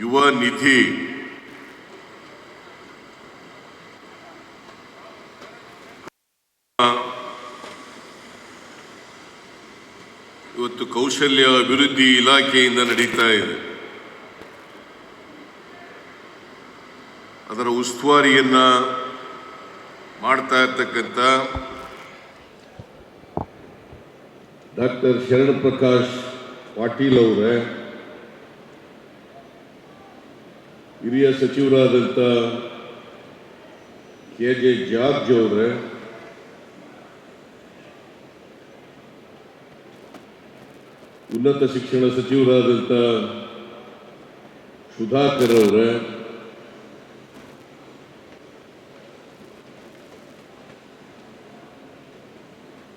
ಯುವ ನಿಧಿ. ಇವತ್ತು ಕೌಶಲ್ಯ ಅಭಿವೃದ್ಧಿ ಇಲಾಖೆಯಿಂದ ನಡೀತಾ ಇದೆ. ಅದರ ಉಸ್ತುವಾರಿಯನ್ನ ಮಾಡ್ತಾ ಇರ್ತಕ್ಕಂಥ ಡಾಕ್ಟರ್ ಶರಣ್ ಪ್ರಕಾಶ್ ಪಾಟೀಲ್ ಅವರೇ ಹಿರಿಯ ಸಚಿವರಾದಂಥ ಕೆ ಜೆ ಜಾರ್ಜ್ ಅವರೇ, ಉನ್ನತ ಶಿಕ್ಷಣ ಸಚಿವರಾದಂಥ ಸುಧಾಕರ್ ಅವರೇ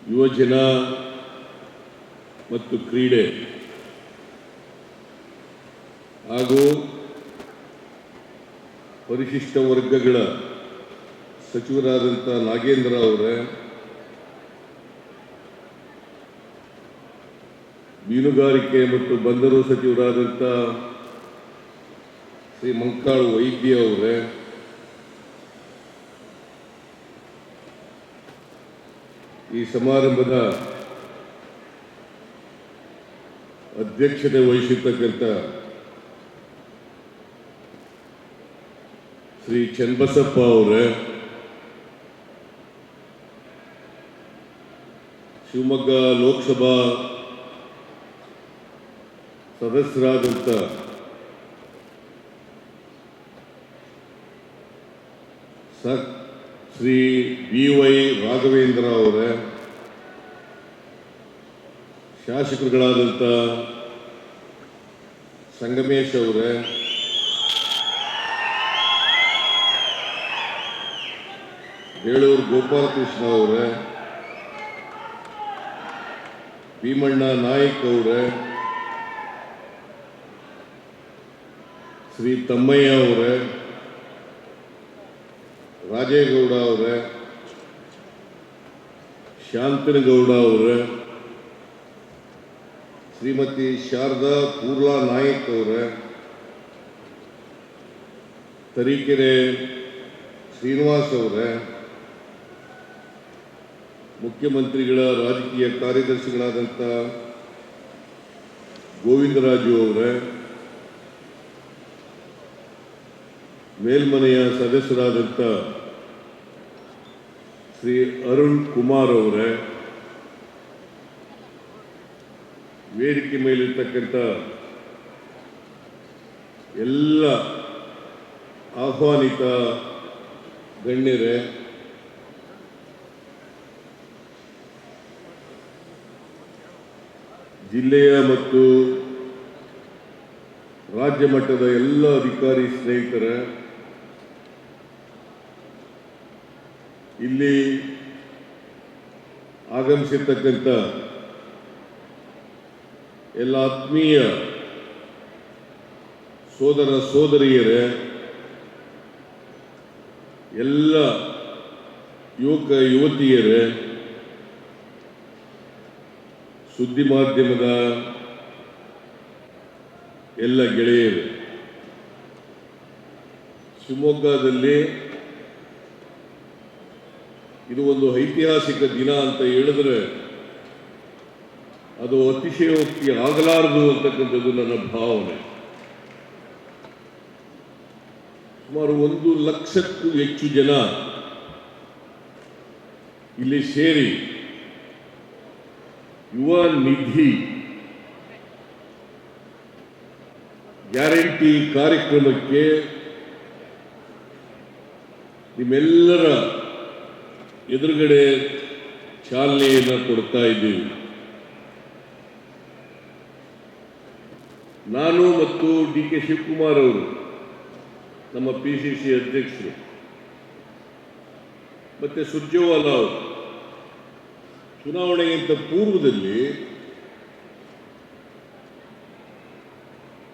ಯುವಜನ ಮತ್ತು ಕ್ರೀಡೆ ಹಾಗೂ ಪರಿಶಿಷ್ಟ ವರ್ಗಗಳ ಸಚಿವರಾದಂಥ ನಾಗೇಂದ್ರ ಅವರೇ, ಮೀನುಗಾರಿಕೆ ಮತ್ತು ಬಂದರು ಸಚಿವರಾದಂಥ ಶ್ರೀ ಮಂಕಾಳು ವೈದ್ಯ ಅವರೇ, ಈ ಸಮಾರಂಭದ ಅಧ್ಯಕ್ಷತೆ ವಹಿಸಿರ್ತಕ್ಕಂಥ ಶ್ರೀ ಚನ್ನಬಸಪ್ಪ ಅವರೇ, ಶಿವಮೊಗ್ಗ ಲೋಕಸಭಾ ಸದಸ್ಯರಾದಂಥ ಸ ಶ್ರೀ ಬಿ ವೈ ರಾಘವೇಂದ್ರ ಅವರೇ ಶಾಸಕರುಗಳಾದಂಥ ಸಂಗಮೇಶ್ ಅವರೇ ಬೇಳೂರು ಗೋಪಾಲಕೃಷ್ಣ ಅವರೇ, ಭೀಮಣ್ಣ ನಾಯಕ್ ಅವರೇ, ಶ್ರೀ ತಮ್ಮಯ್ಯ ಅವರೇ, ರಾಜೇಗೌಡ ಅವರೇ, ಶಾಂತನಗೌಡ ಅವರೇ, ಶ್ರೀಮತಿ ಶಾರದಾ ಪೂರ್ಲಾ ನಾಯಕ್ ಅವರೇ, ತರೀಕೆರೆ ಶ್ರೀನಿವಾಸ್ ಅವರೇ ಮುಖ್ಯಮಂತ್ರಿಗಳ ರಾಜಕೀಯ ಕಾರ್ಯದರ್ಶಿಗಳಾದಂಥ ಗೋವಿಂದರಾಜು ಅವರೇ, ಮೇಲ್ಮನೆಯ ಸದಸ್ಯರಾದಂಥ ಶ್ರೀ ಅರುಣ್ ಕುಮಾರ್ ಅವರೇ, ವೇದಿಕೆ ಮೇಲಿರ್ತಕ್ಕಂಥ ಎಲ್ಲ ಆಹ್ವಾನಿತ ಗಣ್ಯರೇ ಜಿಲ್ಲೆಯ ಮತ್ತು ರಾಜ್ಯ ಮಟ್ಟದ ಎಲ್ಲ ಅಧಿಕಾರಿ ಸ್ನೇಹಿತರ, ಇಲ್ಲಿ ಆಗಮಿಸಿರ್ತಕ್ಕಂಥ ಎಲ್ಲ ಆತ್ಮೀಯ ಸೋದರ ಸೋದರಿಯರೇ, ಎಲ್ಲ ಯುವಕ ಯುವತಿಯರೇ ಸುದ್ದಿ ಮಾಧ್ಯಮದ ಎಲ್ಲ ಗೆಳೆಯರು, ಶಿವಮೊಗ್ಗದಲ್ಲಿ ಇದು ಒಂದು ಐತಿಹಾಸಿಕ ದಿನ ಅಂತ ಹೇಳಿದ್ರೆ ಅದು ಅತಿಶಯೋಕ್ತಿ ಆಗಲಾರದು ಅಂತಕ್ಕಂಥದ್ದು ನನ್ನ ಭಾವನೆ. ಸುಮಾರು ಒಂದು ಲಕ್ಷಕ್ಕೂ ಹೆಚ್ಚು ಜನ ಇಲ್ಲಿ ಸೇರಿ ಯುವ ನಿಧಿ. ಗ್ಯಾರಂಟಿ ಕಾರ್ಯಕ್ರಮಕ್ಕೆ ನಿಮ್ಮೆಲ್ಲರ ಎದುರುಗಡೆ ಚಾಲನೆಯನ್ನು ಕೊಡ್ತಾ ಇದ್ದೀವಿ. ನಾನು ಮತ್ತು ಡಿ ಕೆ ಶಿವಕುಮಾರ್ ಅವರು, ನಮ್ಮ ಪಿ ಸಿ ಸಿ ಅಧ್ಯಕ್ಷರು, ಮತ್ತೆ ಸುರ್ಜೇವಾಲಾ ಅವರು ಚುನಾವಣೆಗಿಂತ ಪೂರ್ವದಲ್ಲಿ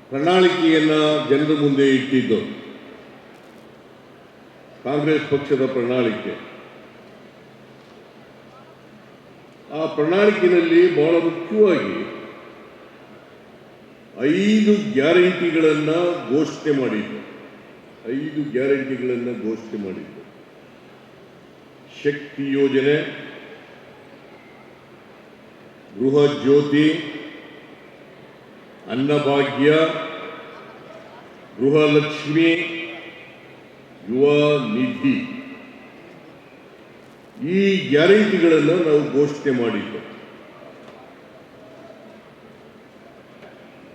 ಪ್ರಣಾಳಿಕೆಯನ್ನ ಜನರ ಮುಂದೆ ಇಟ್ಟಿದ್ದು ಕಾಂಗ್ರೆಸ್ ಪಕ್ಷದ ಪ್ರಣಾಳಿಕೆ. ಆ ಪ್ರಣಾಳಿಕೆಯಲ್ಲಿ ಬಹಳ ಮುಖ್ಯವಾಗಿ ಐದು ಗ್ಯಾರಂಟಿಗಳನ್ನು ಘೋಷಣೆ ಮಾಡಿದ್ದು ಐದು ಗ್ಯಾರಂಟಿಗಳನ್ನು ಘೋಷಣೆ ಮಾಡಿದ್ದು ಶಕ್ತಿ ಯೋಜನೆ ಗೃಹ ಜ್ಯೋತಿ ಅನ್ನಭಾಗ್ಯ, ಗೃಹಲಕ್ಷ್ಮಿ, ಯುವ ನಿಧಿ. ಈ ಗ್ಯಾರಂಟಿಗಳನ್ನು ನಾವು ಘೋಷಣೆ ಮಾಡಿದ್ದು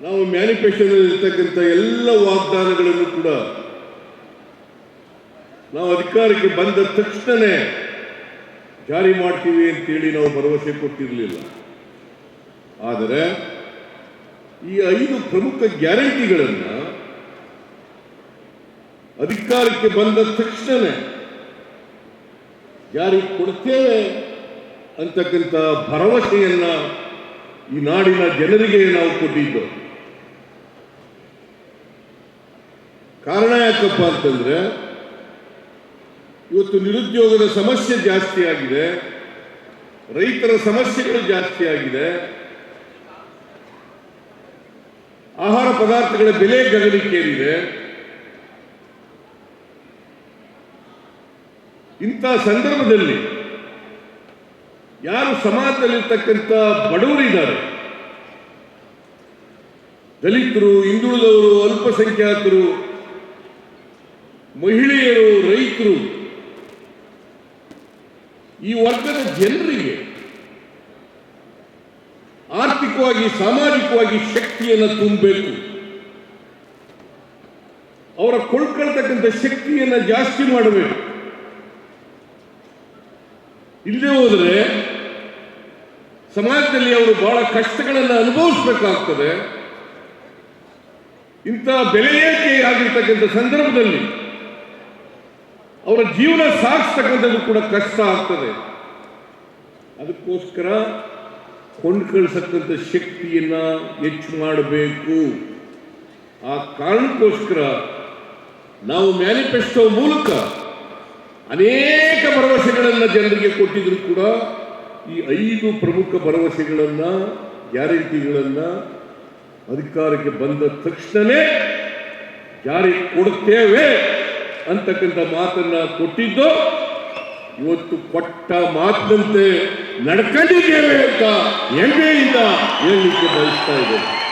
ನಾವು ಮ್ಯಾನಿಫೆಸ್ಟೋದಲ್ಲಿರ್ತಕ್ಕಂಥ ಎಲ್ಲ ವಾಗ್ದಾನಗಳನ್ನು ಕೂಡ ನಾವು ಅಧಿಕಾರಕ್ಕೆ ಬಂದ ತಕ್ಷಣನೇ ಜಾರಿ ಮಾಡ್ತೀವಿ ಅಂತೇಳಿ ನಾವು ಭರವಸೆ ಕೊಟ್ಟಿರಲಿಲ್ಲ. ಆದರೆ ಈ ಐದು ಪ್ರಮುಖ ಗ್ಯಾರಂಟಿಗಳನ್ನು ಅಧಿಕಾರಕ್ಕೆ ಬಂದ ತಕ್ಷಣವೇ ಜಾರಿ ಕೊಡ್ತೇವೆ ಅಂತಕ್ಕಂಥ ಭರವಸೆಯನ್ನ ಈ ನಾಡಿನ ಜನರಿಗೆ ನಾವು ಕೊಟ್ಟಿದ್ದು. ಕಾರಣ ಯಾಕಪ್ಪ ಅಂತಂದ್ರೆ ಇವತ್ತು ನಿರುದ್ಯೋಗದ ಸಮಸ್ಯೆ ಜಾಸ್ತಿ ಆಗಿದೆ, ರೈತರ ಸಮಸ್ಯೆಗಳು ಜಾಸ್ತಿ ಆಗಿದೆ ಆಹಾರ ಪದಾರ್ಥಗಳ ಬೆಲೆ ಗಗನಕ್ಕೇರಿದೆ. ಇಂಥ ಸಂದರ್ಭದಲ್ಲಿ ಯಾರು ಸಮಾಜದಲ್ಲಿರ್ತಕ್ಕಂಥ ಬಡವರಿದ್ದಾರೆ? ದಲಿತರು, ಹಿಂದುಳಿದವರು, ಅಲ್ಪಸಂಖ್ಯಾತರು, ಮಹಿಳೆಯರು, ರೈತರು, ಈ ವರ್ಗದ ಜನರಿಗೆ ಆರ್ಥಿಕವಾಗಿ, ಸಾಮಾಜಿಕವಾಗಿ ಶಕ್ತಿಯನ್ನು ತುಂಬಬೇಕು. ಅವರ ಕೊಳ್ಕೊಳ್ತಕ್ಕಂಥ ಶಕ್ತಿಯನ್ನು ಜಾಸ್ತಿ ಮಾಡಬೇಕು. ಇಲ್ಲದೆ ಹೋದರೆ ಸಮಾಜದಲ್ಲಿ ಅವರು ಬಹಳ ಕಷ್ಟಗಳನ್ನು ಅನುಭವಿಸಬೇಕಾಗ್ತದೆ. ಇಂಥ ಬೆಲೆ ಏಕೆ ಆಗಿರ್ತಕ್ಕಂಥ ಸಂದರ್ಭದಲ್ಲಿ ಅವರ ಜೀವನ ಸಾಗಿಸ್ತಕ್ಕಂಥದ್ದು ಕೂಡ ಕಷ್ಟ ಆಗ್ತದೆ. ಅದಕ್ಕೋಸ್ಕರ ಕೊಂಡ್ಕಳಿಸತಕ್ಕಂಥ ಶಕ್ತಿಯನ್ನ ಹೆಚ್ಚು ಮಾಡಬೇಕು. ಆ ಕಾರಣಕ್ಕೋಸ್ಕರ ನಾವು ಮ್ಯಾನಿಫೆಸ್ಟೋ ಮೂಲಕ ಅನೇಕ ಭರವಸೆಗಳನ್ನು ಜನರಿಗೆ ಕೊಟ್ಟಿದ್ರು ಕೂಡ ಈ ಐದು ಪ್ರಮುಖ ಭರವಸೆಗಳನ್ನು, ಗ್ಯಾರಂಟಿಗಳನ್ನು ಅಧಿಕಾರಕ್ಕೆ ಬಂದ ತಕ್ಷಣವೇ ಜಾರಿ ಕೊಡುತ್ತೇವೆ ಅಂತಕ್ಕಂಥ ಮಾತನ್ನ ಕೊಟ್ಟಿದ್ದು ಇವತ್ತು ಕೊಟ್ಟ ಮಾತಿನಂತೆ ನಡ್ಕೊಂಡಿದ್ದೇವೆ ಅಂತ ಹೆಮ್ಮೆಯಿಂದ ಹೇಳಲಿಕ್ಕೆ ಬಯಸ್ತಾ ಇದ್ದೇನೆ.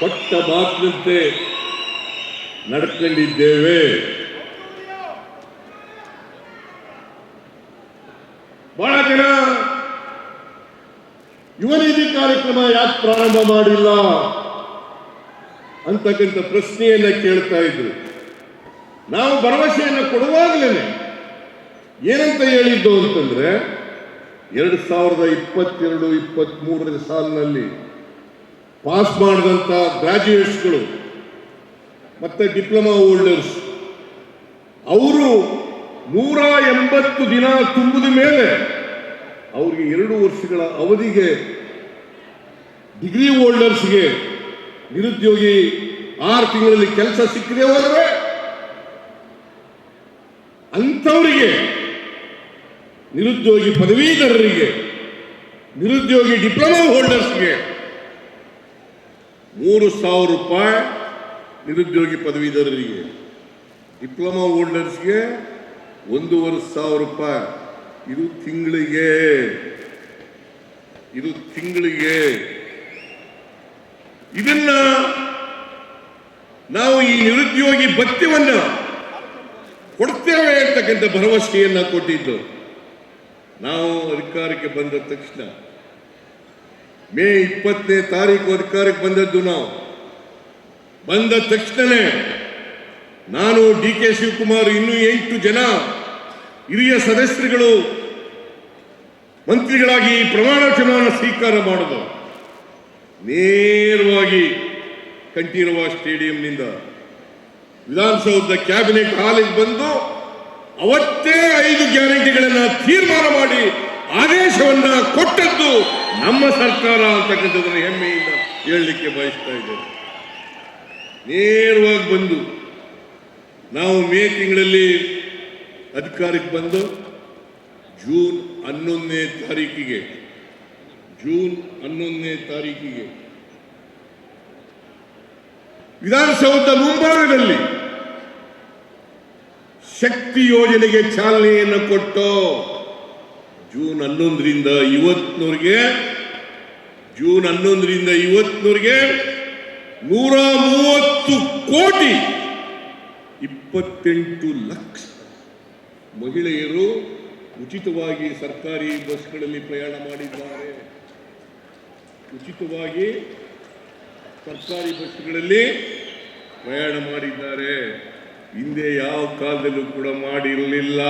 ಕೊಟ್ಟ ಮಾತಿನಂತೆ ನಡ್ಕೊಂಡಿದ್ದೇವೆ ಬಹಳ ಜನ ಯುವ ನಿಧಿ ಕಾರ್ಯಕ್ರಮ ಯಾಕೆ ಪ್ರಾರಂಭ ಮಾಡಿಲ್ಲ ಅಂತಕ್ಕಂಥ ಪ್ರಶ್ನೆಯನ್ನ ಕೇಳ್ತಾ ಇದ್ರು. ನಾವು ಭರವಸೆಯನ್ನು ಕೊಡುವಾಗಲೇ ಏನಂತ ಹೇಳಿದ್ದು ಅಂತಂದ್ರೆ ಎರಡು ಸಾವಿರದ ಇಪ್ಪತ್ತೆರಡು ಇಪ್ಪತ್ತ್ಮೂರರ ಸಾಲಿನಲ್ಲಿ ಪಾಸ್ ಮಾಡಿದಂಥ ಗ್ರಾಜ್ಯುಯೇಟ್ಸ್ಗಳು ಮತ್ತೆ ಡಿಪ್ಲೊಮಾ ಹೋಲ್ಡರ್ಸ್, ಅವರು ನೂರ ಎಂಬತ್ತು ದಿನ ತುಂಬಿದ ಮೇಲೆ ಅವರಿಗೆ ಎರಡು ವರ್ಷಗಳ ಅವಧಿಗೆ ಡಿಗ್ರಿ ಹೋಲ್ಡರ್ಸ್ಗೆ ನಿರುದ್ಯೋಗಿ ಆರು ತಿಂಗಳಲ್ಲಿ ಕೆಲಸ ಸಿಕ್ಕಿದೆ ಹೋದರೆ ಅಂಥವರಿಗೆ ನಿರುದ್ಯೋಗಿ ಪದವೀಧರರಿಗೆ, ನಿರುದ್ಯೋಗಿ ಡಿಪ್ಲೊಮಾ ಹೋಲ್ಡರ್ಸ್ಗೆ ಮೂರು ಸಾವಿರ ರೂಪಾಯಿ ನಿರುದ್ಯೋಗಿ ಪದವೀಧರರಿಗೆ ಡಿಪ್ಲೊಮಾ ಹೋಲ್ಡರ್ಸ್ಗೆ ಒಂದೂವರೆ ಸಾವಿರ ರೂಪಾಯಿ ಇದು ತಿಂಗಳಿಗೆ ಇದು ತಿಂಗಳಿಗೆ. ಇದನ್ನ ನಾವು ಈ ನಿರುದ್ಯೋಗಿ ಭತ್ಯವನ್ನು ಕೊಡ್ತೇವೆ ಅಂತಕ್ಕಂಥ ಭರವಸೆಯನ್ನ ಕೊಟ್ಟಿದ್ದು. ನಾವು ಅಧಿಕಾರಕ್ಕೆ ಬಂದ ತಕ್ಷಣ ಮೇ ಇಪ್ಪತ್ತನೇ ತಾರೀಕು ಅಧಿಕಾರಕ್ಕೆ ಬಂದದ್ದು ನಾವು. ಬಂದ ತಕ್ಷಣನೇ ನಾನು ಡಿ ಕೆ ಶಿವಕುಮಾರ್ ಇನ್ನೂ ಎಂಟು ಜನ ಹಿರಿಯ ಸದಸ್ಯರುಗಳು ಮಂತ್ರಿಗಳಾಗಿ ಪ್ರಮಾಣ ವಚನವನ್ನು ಸ್ವೀಕಾರ ಮಾಡೋದು ನೇರವಾಗಿ ಕಂಠೀರವ ಸ್ಟೇಡಿಯಂನಿಂದ ವಿಧಾನಸೌಧದ ಕ್ಯಾಬಿನೆಟ್ ಹಾಲಿಗೆ ಬಂದು ಅವತ್ತೇ ಐದು ಗ್ಯಾರಂಟಿಗಳನ್ನ ತೀರ್ಮಾನ ನಮ್ಮ ಸರ್ಕಾರ ಅಂತಕ್ಕಂಥದ್ದನ್ನು ಹೆಮ್ಮೆಯಿಂದ ಹೇಳಲಿಕ್ಕೆ ಬಯಸ್ತಾ ಇದ್ದೇನೆ. ನೇರವಾಗಿ ಬಂದು ನಾವು ಮೇ ತಿಂಗಳಲ್ಲಿ ಅಧಿಕಾರಕ್ಕೆ ಬಂದು ಜೂನ್ ಹನ್ನೊಂದನೇ ತಾರೀಕಿಗೆ, ಜೂನ್ ಹನ್ನೊಂದನೇ ತಾರೀಕಿಗೆ ವಿಧಾನಸೌಧ ಮುಂಭಾಗದಲ್ಲಿ ಶಕ್ತಿ ಯೋಜನೆಗೆ ಚಾಲನೆಯನ್ನು ಕೊಟ್ಟು ಜೂನ್ ಹನ್ನೊಂದರಿಂದ ಇವತ್ತಿನವ್ರಿಗೆ ಜೂನ್ ಹನ್ನೊಂದರಿಂದ ಇವತ್ತಿನವ್ರಿಗೆ ನೂರ ಮೂವತ್ತು ಕೋಟಿ ಇಪ್ಪತ್ತೆಂಟು ಲಕ್ಷ ಮಹಿಳೆಯರು ಉಚಿತವಾಗಿ ಸರ್ಕಾರಿ ಬಸ್ಗಳಲ್ಲಿ ಪ್ರಯಾಣ ಮಾಡಿದ್ದಾರೆ. ಉಚಿತವಾಗಿ ಸರ್ಕಾರಿ ಬಸ್ಗಳಲ್ಲಿ ಪ್ರಯಾಣ ಮಾಡಿದ್ದಾರೆ. ಹಿಂದೆ ಯಾವ ಕಾಲದಲ್ಲೂ ಕೂಡ ಮಾಡಿರಲಿಲ್ಲ.